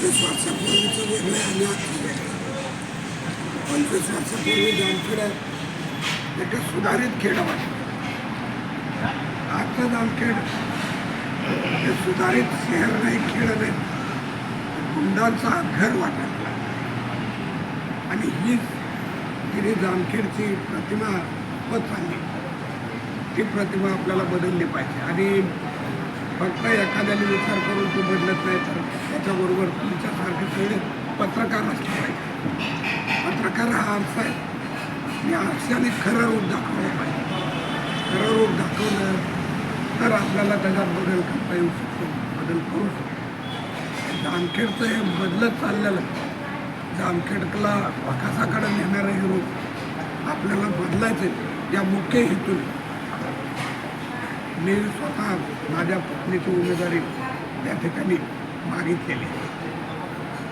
पंचवीस वर्षापूर्वीचं निर्णय आहे आणि पंचवीस वर्षापूर्वी जामखेड एक सुधारित खेड वाटत आजचं जामखेड हे सुधारित शहर नाही खेळ नाही गुंडांचा घर वाटत आणि हीच तिने जामखेडची प्रतिमा पत चालली. ती प्रतिमा आपल्याला बदलली पाहिजे. आणि फक्त एखाद्याने विचार करून ती बदलत नाही तर त्याच्याबरोबर तुमच्यासारखे सगळे पत्रकार असले पाहिजे पत्रकार हा आरसा आहे. आणि आरशाने खरं रूप दाखवलं पाहिजे. खरं रूप दाखवलं तर आपल्याला त्याच्यात बदल करता येऊ शकतो बदल करू शकतो. जामखेडचं हे बदलत चाललेलं जामखेडला विकासाकडे नेणारं हे रूप आपल्याला बदलायचं या मुख्य हेतून. मी स्वतः माझ्या पत्नीची उमेदवारी त्या ठिकाणी मागितलेली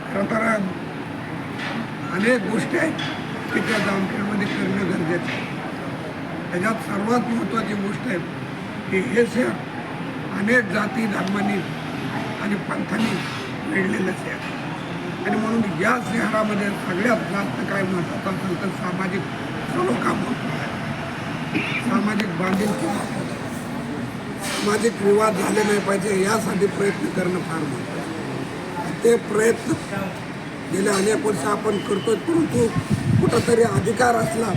खरं तर अनेक गोष्टी आहेत की त्या जामखेडमध्ये करणं गरजेचं आहे. त्याच्यात सर्वात महत्त्वाची गोष्ट आहे की हे शहर अनेक जाती धर्मांनी आणि पंथांनी वेढलेलं शहर आणि म्हणून या शहरामध्ये सगळ्यात जास्त काय महत्त्वाचं असेल तर सामाजिक सलोखा महत्त्वाचा सामाजिक बांधिलकी महत्त्वाची सामाजिक विवाद झाले नाही पाहिजे यासाठी प्रयत्न करणं फार महत्त्वाचं ते प्रयत्न गेल्या अनेक वर्ष आपण करतोय. परंतु कुठंतरी अधिकार असला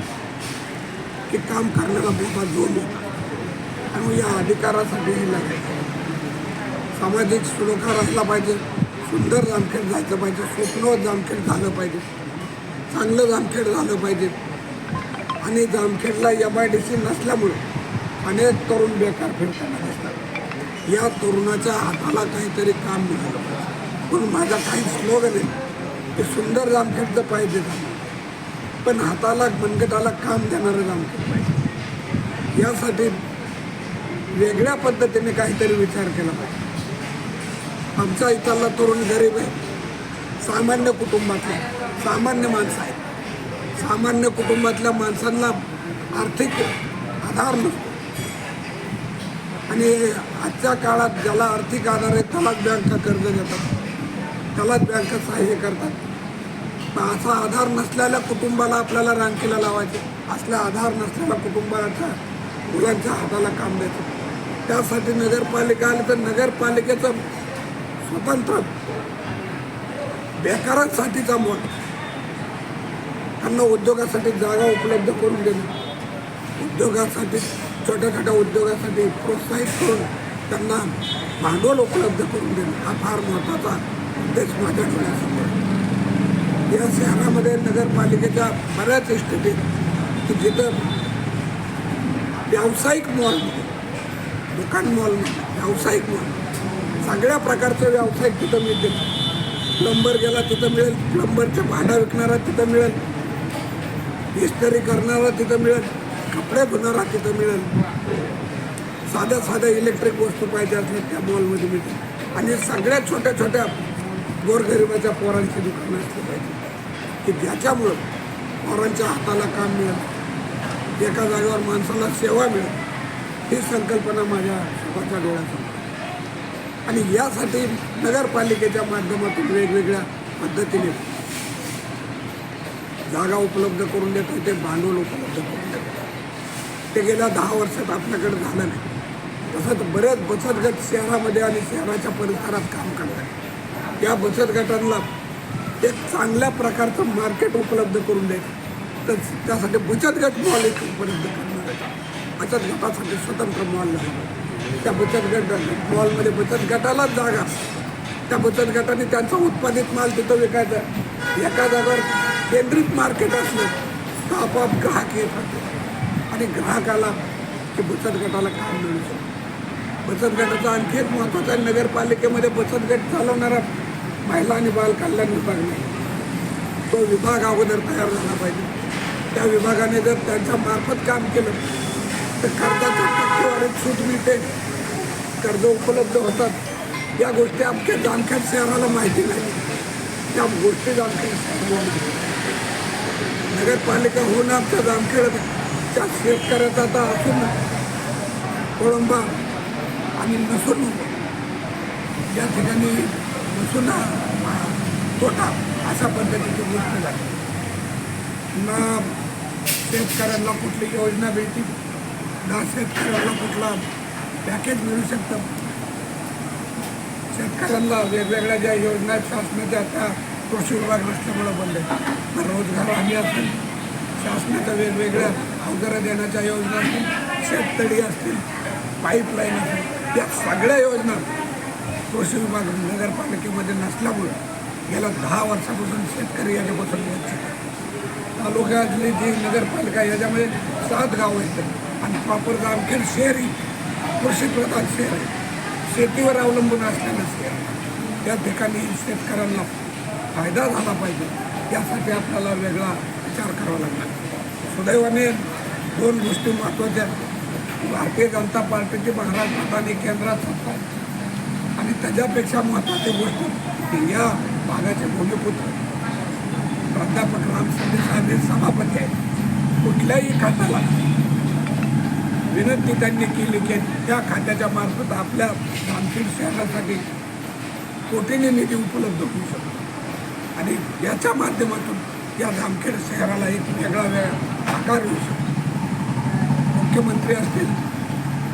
की काम करण्याला मोठा जोम होता. आणि या अधिकारासाठी हे सामाजिक सुरोकार असला पाहिजे सुंदर जामखेड जायचं पाहिजे स्वप्न जामखेड झालं पाहिजे चांगलं जामखेड झालं पाहिजे. आणि जामखेडला एम आय डी सी नसल्यामुळं अनेक तरुण बेकार फिरताना दिसतात. या तरुणाच्या हाताला काहीतरी काम मिळालं. पण माझा काही स्लोगन आहे. ते सुंदर जामखेडचं पाहिजे. झालं पण हाताला मनगटाला काम देणारं जामखेड पाहिजे. यासाठी वेगळ्या पद्धतीने काहीतरी विचार केला पाहिजे. आमचा इथला तरुण गरीब आहे. सामान्य कुटुंबातला सामान्य माणसं आहेत. सामान्य कुटुंबातल्या माणसांना आर्थिक आधार नसतो. आणि आजच्या काळात ज्याला आर्थिक आधार आहे त्यालाच बँका कर्ज देतात. त्यालाच बँका सहाय्य करतात. असा आधार नसलेल्या कुटुंबाला आपल्याला रांकीला लावायचे. असल्या आधार नसलेल्या कुटुंबाच्या मुलांच्या हाताला काम द्यायचं. त्यासाठी नगरपालिका आली तर नगरपालिकेचं स्वतंत्र बेकारांसाठीचा मोठ त्यांना उद्योगासाठी जागा उपलब्ध करून देणं. उद्योगासाठी छोट्या छोट्या उद्योगासाठी प्रोत्साहित करून त्यांना भांडवल उपलब्ध करून देणं हा फार महत्त्वाचा अध्यक्ष माझ्या डोळ्यासमोर या शहरामध्ये नगरपालिकेच्या बऱ्याच स्थितीत की जिथं व्यावसायिक मॉल दुकान मॉल व्यावसायिक मॉल सगळ्या प्रकारचे व्यावसायिक तिथं मिळते. प्लंबर गेला तिथं मिळेल प्लंबरच्या भांडा विकणारा तिथं मिळेल इस्त्री करणारा तिथं मिळेल कपडे धुणारा तिथं मिळेल. साध्या साध्या इलेक्ट्रिक वस्तू पाहिजे असल्या त्या मॉलमध्ये मिळतील आणि सगळ्या छोट्या छोट्या गोरगरिबाच्या पोरांची दुकानं असली पाहिजे. की ज्याच्यामुळं पोरांच्या हाताला काम मिळेल एका जागेवर माणसाला सेवा मिळेल ही संकल्पना माझ्या स्वतःच्या डोळ्यासमोर आणि यासाठी नगरपालिकेच्या माध्यमातून वेगवेगळ्या पद्धतीने जागा उपलब्ध करून देत होते भांडवल उपलब्ध करून देत. ते गेल्या दहा वर्षात आपल्याकडे झालं नाही. तसंच बरेच बचत गट शहरामध्ये आणि शहराच्या परिसरात काम करतात. या बचत गटांना एक चांगल्या प्रकारचं मार्केट उपलब्ध करून द्यायचं तर त्यासाठी बचत गट मॉल एक उपलब्ध करणार आहे बचत गटासाठी स्वतंत्र मॉल लागला त्या बचत गट मॉलमध्ये बचत गटालाच जागा. त्या बचत गटाने त्यांचा उत्पादित माल तिथं विकायचा. एका जागेवर केंद्रित मार्केट असलं तर आपोआप ग्राहक येत राहते आणि ग्राहकाला ते बचत गटाला काम मिळू शकतं बचत गटाचा आणखी एक महत्त्वाचा आहे नगरपालिकेमध्ये बचत गट चालवणारा महिला आणि बाल कल्याण विभाग नाही तो विभाग अगोदर तयार झाला पाहिजे. त्या विभागाने जर त्यांच्या मार्फत काम केलं तर कर्जाच्या टक्केवारीत सूट मिळते. कर्ज उपलब्ध होतात. या गोष्टी आमच्या जामखेड शहराला माहिती नाही. त्या गोष्टी जामखेड शहराला नगरपालिका होऊन आमच्या जामखेड त्या शेतकऱ्याचा आता असून कोळंबा आणि नसून या ठिकाणी नसून तोटा अशा पद्धतीची गोष्ट झाली. ना शेतकऱ्यांना कुठली योजना मिळतील ना शेतकऱ्यांना कुठला पॅकेज मिळू शकतं? शेतकऱ्यांना वेगवेगळ्या ज्या योजना आहेत शासनाच्या त्या कृषी विभाग नसल्यामुळं बनले. रोजगार हमी असेल शासनाच्या वेगवेगळ्या अवजारं देण्याच्या योजना असतील शेततळी असतील पाईपलाईन असतील या सगळ्या योजना कृषी विभाग नगरपालिकेमध्ये नसल्यामुळं गेल्या दहा वर्षापासून शेतकरी याच्यापासून वंचित तालुक्यातली जी नगरपालिका याच्यामध्ये सात गाव आहेत. आणि प्रॉपर जामखेड शहरी ही. कृषीप्रधान शहर आहे. शेतीवर अवलंबून असलेलं शहर त्या ठिकाणी शेतकऱ्यांना फायदा झाला पाहिजे. त्यासाठी आपल्याला वेगळा विचार करावा लागला. सुदैवाने दोन गोष्टी महत्त्वाच्या भारतीय जनता पार्टीची महाराष्ट्रात आणि केंद्रात सत्ता आणि त्याच्यापेक्षा महत्त्वाची गोष्ट या भागाचे भूमिपुत्र प्राध्यापक राम शिंदे हे सभापती आहेत. कुठल्याही खात्याला विनंती त्यांनी केली की त्या खात्याच्या मार्फत आपल्या जामखेड शहरासाठी कोटीने निधी उपलब्ध होऊ शकतो. आणि याच्या माध्यमातून या रामखेड शहराला एक वेगळा वेळ आकार होऊ शकतो. मुख्यमंत्री असतील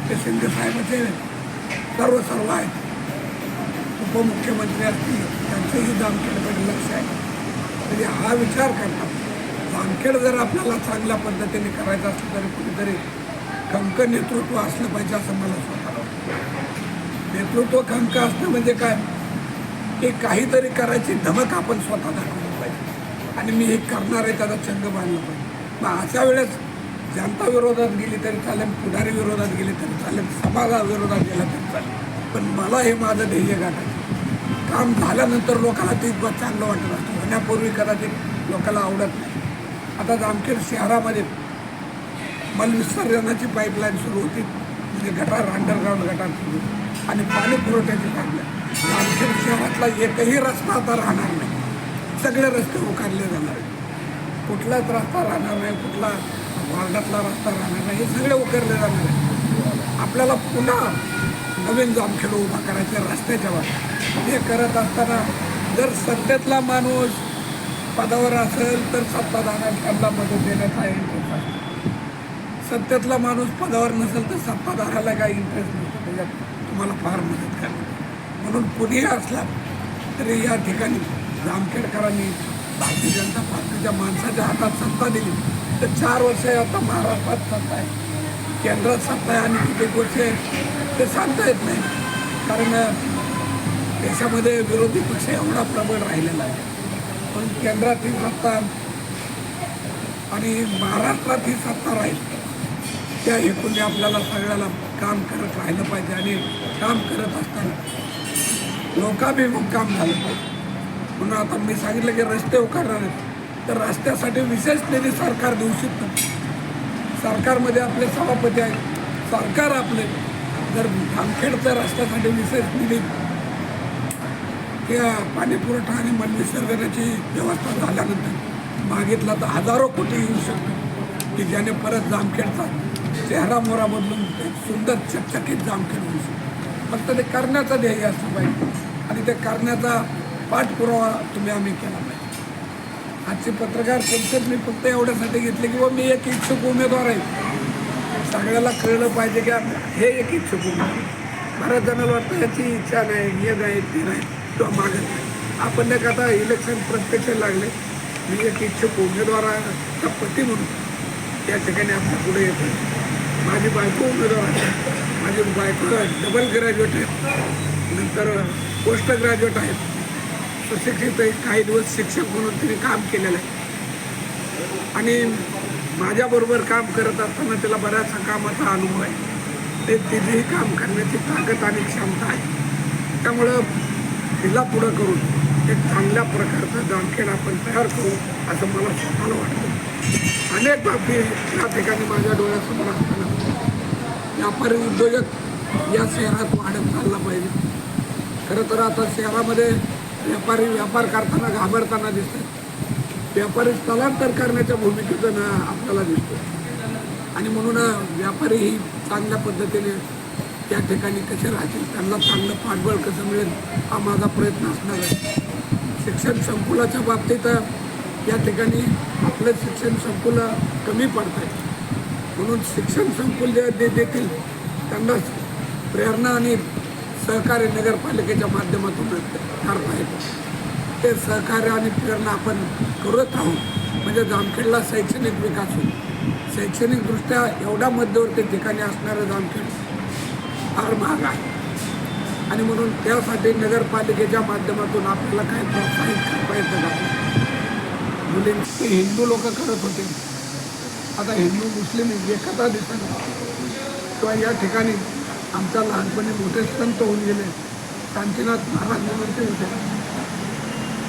ते शिंदे साहेबाचे सर्व सर्व आहेत. उपमुख्यमंत्री असतील त्यांचंही जामखेडकडे लक्ष आहे. म्हणजे हा विचार करतात जामखेड जर आपल्याला चांगल्या पद्धतीने करायचं असलं तरी कुठेतरी खंक नेतृत्व असलं पाहिजे असं मला स्वतः वाटतं. नेतृत्व खंक असणं म्हणजे काय? की काहीतरी करायची धमक आपण स्वतः दाखवली पाहिजे. आणि मी हे करणार आहे त्याचा चंग बांधला पाहिजे. मग अशा वेळेस जनता विरोधात गेली तरी चालेल पुढारी विरोधात गेली तरी चालेल समाजाविरोधात गेला तरी चालेल. पण मला हे माझं ध्येय गाठायचं काम झाल्यानंतर लोकांना ते चांगलं वाटत असतं. होण्यापूर्वी कदाचित लोकांना आवडत नाही. आता जामखेड शहरामध्ये मलविसर्जनाची पाईपलाईन सुरू होती. म्हणजे गटार अंडरग्राऊंड गटार सुरू आणि पाणी पुरवठ्याची पाईपलाईन जामखेड शहरातला एकही रस्ता आता राहणार नाही. सगळे रस्ते उकारले जाणार आहेत. कुठलाच रस्ता राहणार नाही कुठला वार्डातला रस्ता राहणार नाही. हे सगळे उकरले जाणार आहेत. आपल्याला पुन्हा नवीन जामखेड उभा करायचे रस्त्याच्या वर हे करत असताना जर सत्तेतला माणूस पदावर असेल तर सत्ताधाऱ्यांना मदत देण्यात इंटरेस्ट आहे. सत्तेतला माणूस पदावर नसेल तर सत्ताधाराला काही इंटरेस्ट नसतो त्याच्यात तुम्हाला फार मदत करणार. म्हणून कुणीही असला तरी या ठिकाणी जामखेडकरांनी भारतीय जनता पार्टीच्या माणसाच्या हातात सत्ता दिली. तर चार वर्ष आता महाराष्ट्रात सत्ता आहे. केंद्रात सत्ता आहे आणि किती वर्ष आहे ते सांगता येत नाही. कारण देशामध्ये विरोधी पक्ष एवढा प्रबळ राहिलेला आहे. पण केंद्रात ही सत्ता आणि महाराष्ट्रात ही सत्ता राहील त्या हेतूने आपल्याला सगळ्याला काम करत राहिलं पाहिजे आणि काम करत असताना लोकाभिमुख काम झालं पाहिजे. म्हणून आता मी सांगितलं की रस्ते उकारणार आहेत. तर रस्त्यासाठी विशेष निधी सरकार देऊ शकतं सरकारमध्ये आपले सभापती आहेत. सरकार आपले. जर जामखेडच्या रस्त्यासाठी विशेष निधी या पाणीपुरवठा आणि आणि मलविसर्जनाची व्यवस्था झाल्यानंतर मागितला तर हजारो कोटी येऊ शकतो. की ज्याने परत जामखेडचा चेहरा मोरा बदलून सुंदर चकचकीत जामखेड होऊ शकतो. फक्त ते करण्याचं ध्येय असलं पाहिजे. आणि ते करण्याचा पाठपुरावा तुम्ही आम्ही केला पाहिजे. आजची पत्रकार परिषद मी फक्त एवढ्यासाठी घेतली की बाबा मी एक इच्छुक उमेदवार आहे. सगळ्याला कळलं पाहिजे की हे एक इच्छुक उमेदवार बऱ्याच जणांना वाटतं याची इच्छा नाही हे नाही ते नाही. किंवा मागत नाही. आपण नाही आता इलेक्शन प्रत्यक्ष लागले. मी एक इच्छुक उमेदवाराचा पती म्हणून. या ठिकाणी आपल्या पुढे येतो. माझी बायको उमेदवार आहे. माझी बायको डबल ग्रॅज्युएट आहे. नंतर पोस्ट ग्रॅज्युएट आहेत सुशिक्षित आहे काही दिवस शिक्षक म्हणून तिने काम केलेलं आहे. आणि माझ्याबरोबर काम करत असताना तिला बऱ्याचशा कामाचा अनुभव आहे. ते तिथेही काम करण्याची ताकद आणि क्षमता आहे. त्यामुळं तिला पुढं करून एक चांगल्या प्रकारचं जामखेड आपण तयार करू असं मला स्वतःला वाटतं. अनेक बाबी या ठिकाणी माझ्या डोळ्यासमोर असताना. व्यापारी उद्योजक या शहरात वाढत चालला पाहिजे. खरं तर आता शहरामध्ये व्यापारी व्यापार करताना घाबरताना दिसतात. व्यापारी स्थलांतर करण्याच्या भूमिकेतून आपल्याला दिसतो. आणि म्हणून व्यापारी ही चांगल्या पद्धतीने त्या ठिकाणी कसे राहतील त्यांना चांगलं पाठबळ कसं मिळेल हा माझा प्रयत्न असणार आहे. शिक्षण संकुलाच्या बाबतीत या ठिकाणी आपलं शिक्षण संकुल कमी पडत आहे म्हणून शिक्षण संकुल जे दे देतील त्यांना प्रेरणा आणि सहकार्य नगरपालिकेच्या माध्यमातून करता येतं ते सहकार्य आणि प्रेरणा आपण करत आहोत. म्हणजे जामखेडला शैक्षणिक विकास होईल. शैक्षणिकदृष्ट्या एवढा मध्यवर्ती ठिकाणी असणारं जामखेड फार महाग आहे. आणि म्हणून त्यासाठी नगरपालिकेच्या माध्यमातून आपल्याला काय प्रोत्साहित करता येतं का? मुलींचे हिंदू लोक करत होते. आता हिंदू मुस्लिम एकता दिसत किंवा या ठिकाणी आमच्या लहानपणी मोठे संत होऊन गेले. कांतीनाथ महाराज म्हणून ते होते.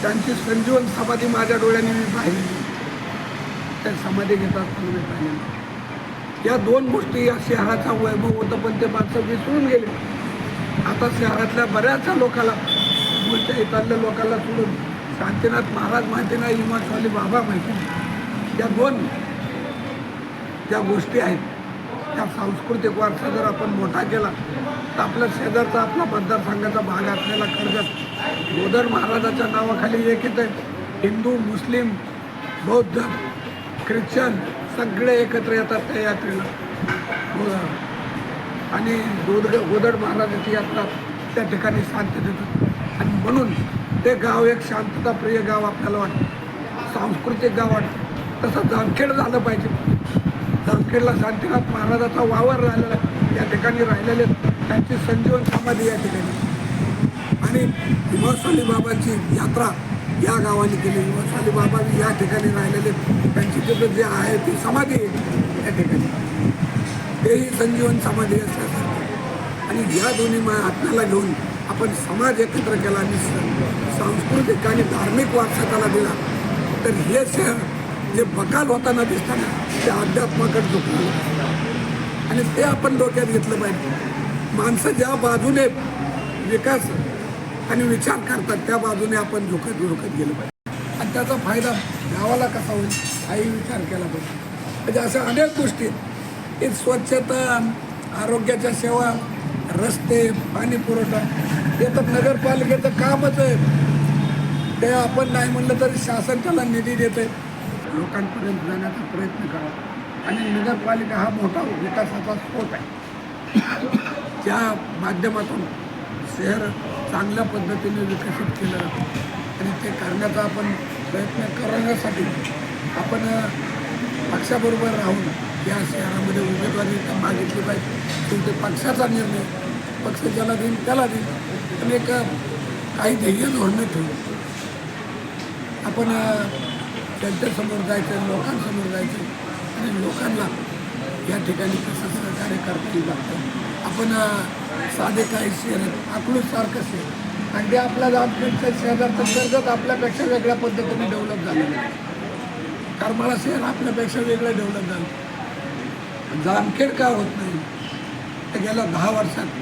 त्यांची संजीवन समाधी माझ्या डोळ्याने मी पाहिली. त्या समाधी घेतात पण मी पाहिलेली या दोन गोष्टी या शहराचा वैभव होतं पण ते माणसं विसरून गेले. आता शहरातल्या बऱ्याचशा लोकाला मुलच्या इथल्या लोकांना सोडून शांतीनाथ महाराज माहिती नाही हिमाचवाली बाबा माहिती नाही. या दोन ज्या गोष्टी आहेत त्या सांस्कृतिक वारसा जर आपण मोठा केला तर आपल्या शेजारचा आपला मतदारसंघाचा भाग असलेला कर्जत गोदर महाराजाच्या नावाखाली एक येतं हिंदू मुस्लिम बौद्ध ख्रिश्चन सगळे एकत्र येतात त्या यात्रेला. हो. आणि गोद गोदड महाराजाची यात्रा त्या ठिकाणी शांत देतात. आणि म्हणून ते गाव एक शांतताप्रिय गाव आपल्याला वाटतं. सांस्कृतिक गाव वाटतं. तसं जामखेड झालं पाहिजे. जामखेडला शांतीनाथ महाराजाचा वावर राहिलेला या ठिकाणी राहिलेले त्यांची संजीवन समाधी या ठिकाणी. आणि हिमासवाली बाबांची यात्रा या गावाने केली मसाले बाबा या ठिकाणी राहिलेले त्यांची तिथं जे आहे ती समाधी आहे या ठिकाणी. तेही संजीवन समाधी असल्यासारखं. आणि या दोन्ही आत्म्याला घेऊन आपण समाज एकत्र केला आणि सांस्कृतिक आणि धार्मिक वारसा त्याला दिला. तर हे शहर जे बकाल होताना दिसताना ते अध्यात्माकडे झोपलं आणि ते आपण डोक्यात घेतलं पाहिजे. माणसं ज्या बाजूने विकास आणि विचार करतात त्या बाजूने आपण झुकत झुकत गेलं पाहिजे. आणि त्याचा फायदा गावाला कसा होईल हाही विचार केला पाहिजे. म्हणजे अशा अनेक गोष्टी आहेत. की स्वच्छता आरोग्याच्या सेवा रस्ते पाणी पुरवठा हे तर नगरपालिकेचं कामच आहे. ते आपण नाही म्हणलं तरी शासन त्याला निधी देते लोकांपर्यंत जाण्याचा प्रयत्न करा. आणि नगरपालिका हा मोठा विकासाचा स्रोत आहे. त्या माध्यमातून शहर चांगल्या पद्धतीने विकसित केलं आणि ते करण्याचा आपण प्रयत्न करण्यासाठी आपण पक्षाबरोबर राहून या शहरामध्ये उमेदवारी मागितली पाहिजे. शेवटी पक्षाचा निर्णय पक्ष ज्याला देईल त्याला देईल. पण एक काही ध्येय धोरणं ठेवून आपण त्यांच्यासमोर जायचं लोकांसमोर जायचं आणि लोकांना या ठिकाणी कसं सहकार्य करता येईल लागतं आपण साधे काही शहर आहेत. अकलूजसारखं शहर ते आपल्या जामखेडच्या शहराचं कर्जत आपल्यापेक्षा वेगळ्या पद्धतीने डेव्हलप झालेलं आहे करमाळा शहर आपल्यापेक्षा वेगळं डेव्हलप झालं. जामखेड का होत नाही? तर गेल्या दहा वर्षात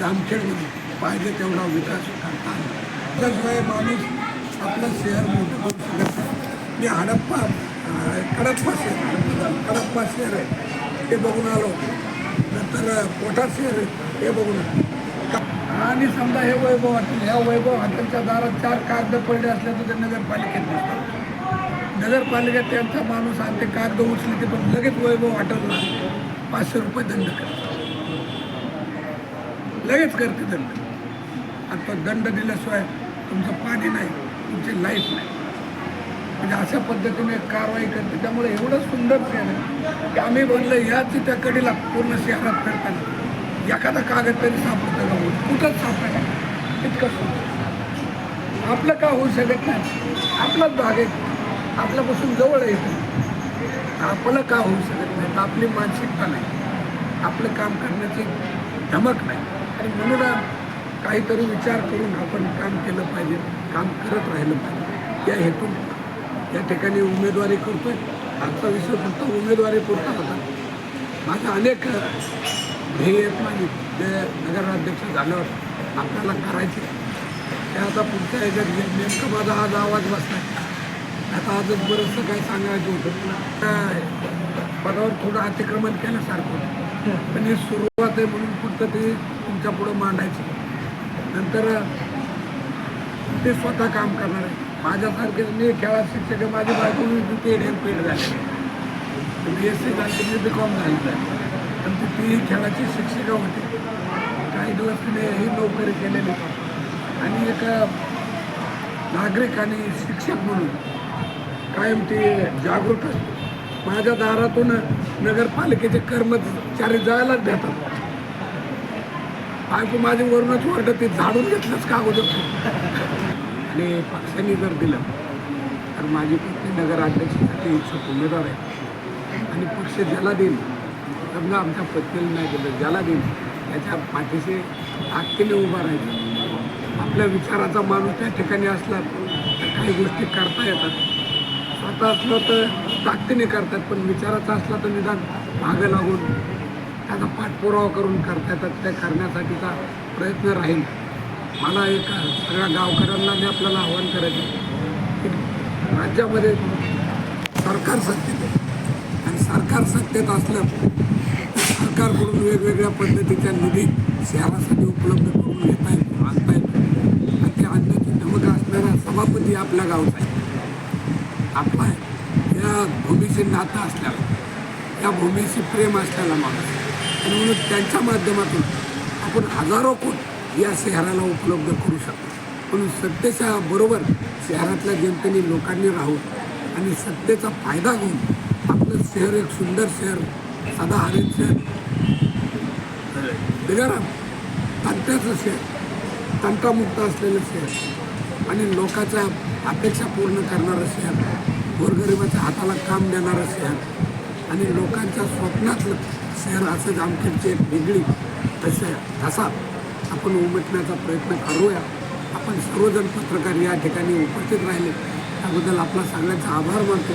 जामखेडमध्ये पाहिजे तेवढा विकास करता त्याशिवाय माणूस आपलं शहर मोठं करू शकत नाही. मी हडप्पा कडप्पा शहर कडप्पा शहर आहे. ते बघून आलो. नंतर कोठा शहर आहे. हे बघू नका आणि समजा हे वैभव हॉटेल ह्या वैभव हॉटेलच्या दारात चार कागद पडले असल्याचं ते नगरपालिकेत नसतात. नगरपालिकेत त्यांचा माणूस आणि ते कागद उचले ते पण लगेच वैभव हॉटेलला पाचशे रुपये दंड करते लगेच करते दंड. आणि तो दंड दिल्याशिवाय तुमचं पाणी नाही तुमची लाईफ नाही. म्हणजे अशा पद्धतीने कारवाई करते. त्यामुळे एवढं सुंदर शहर आहे की आम्ही बनलं ह्याच त्या कडीला पूर्ण शहरात करताना एखादा कागद तरी सापडतं का? होत कुठंच सापडायला इतकं सुंदर. आपलं का होऊ शकत नाही? आपलाच भाग आहे. आपल्यापासून जवळ येतो आपलं का होऊ शकत नाही? तर आपली मानसिकता नाही. आपलं काम करण्याची धमक नाही. आणि म्हणून काहीतरी विचार करून आपण काम केलं पाहिजे. काम करत राहिलं पाहिजे. या हेतून या ठिकाणी उमेदवारी करतोय. आजचा विषय फक्त उमेदवारी पुरता होता. माझा अनेक ध्येय येत नाही. ते नगराध्यक्ष झाल्यावर आपल्याला करायचे. ते आता पुढच्या याच्यात नेमकं माझा आज आवाज बसला आता आजच बरंचसं काय सांगायचं होतं. काय पदावर थोडं अतिक्रमण केल्यासारखं पण ही सुरुवात आहे म्हणून पुढचं ते तुमच्या पुढं मांडायचं. नंतर ते स्वतः काम करणार आहे. माझ्यासारखे मी खेळा शिक्षक माझी बायको ते एम पेड झाले बी एस सी झाली मी बी कॉम झालेलं आहे ती खेळाची शिक्षिका होती. काही दिवस तिने ही नोकरी केलेली. आणि एक नागरिक आणि शिक्षक म्हणून कायम ती जागृत असते. माझ्या दारातून नगरपालिकेचे कर्मचारी जायलाच देतात बायको माझी वरूनच वाटत ते झाडून घेतलंच का अगोदर आणि पक्षांनी जर दिलं तर माझी पत्नी नगराध्यक्षासाठी इच्छुक उमेदवार आहे. आणि पक्ष ज्याला देईल समजा आमच्या पत्नीला नाही दिलं ज्याला देईल त्याच्या पाठीशी ताकदीने उभा राहायचं. आपल्या विचाराचा माणूस त्या ठिकाणी असला तर काही गोष्टी करता येतात. स्वतः असलं तर ताकदीने करतात पण विचाराचा असला तर निदान मागं लागून त्याचा पाठपुरावा करून करता येतात. त्या करण्यासाठीचा प्रयत्न राहील. मला एक सगळ्या गावकऱ्यांना मी आपल्याला आव्हान करायचं की राज्यामध्ये सरकार सत्तेत आहे. आणि सरकार सत्तेत असलं सरकारकडून वेगवेगळ्या पद्धतीच्या निधी शहरासाठी उपलब्ध करून घेता येतो आणता येतो आणि ते आणण्याची धमक असणारा सभापती आपल्या गावचा आहे. आपला आहे. या भूमीशी नातं असल्याला या भूमीशी प्रेम असलेला माणूस आणि म्हणून त्यांच्या माध्यमातून आपण हजारो कोट या शहराला उपलब्ध करू शकतो. म्हणून सत्तेच्या बरोबर शहरातल्या जनतेने लोकांनी राहून आणि सत्तेचा फायदा घेऊन आपलं शहर एक सुंदर शहर सदा हरित शहर बिगाराम तंट्याचं शेत तंटामुक्त असलेलं शेत आणि लोकांच्या अपेक्षा पूर्ण करणारं शेत गोरगरिबाच्या हाताला काम देणारं शहर आणि लोकांच्या स्वप्नातलं शहर असं जामखेडचे एक वेगळी तसे असा आपण उमटण्याचा प्रयत्न करूया. आपण सर्वजण पत्रकार या ठिकाणी उपस्थित राहिले. त्याबद्दल आपला सगळ्यांचा आभार मानतो.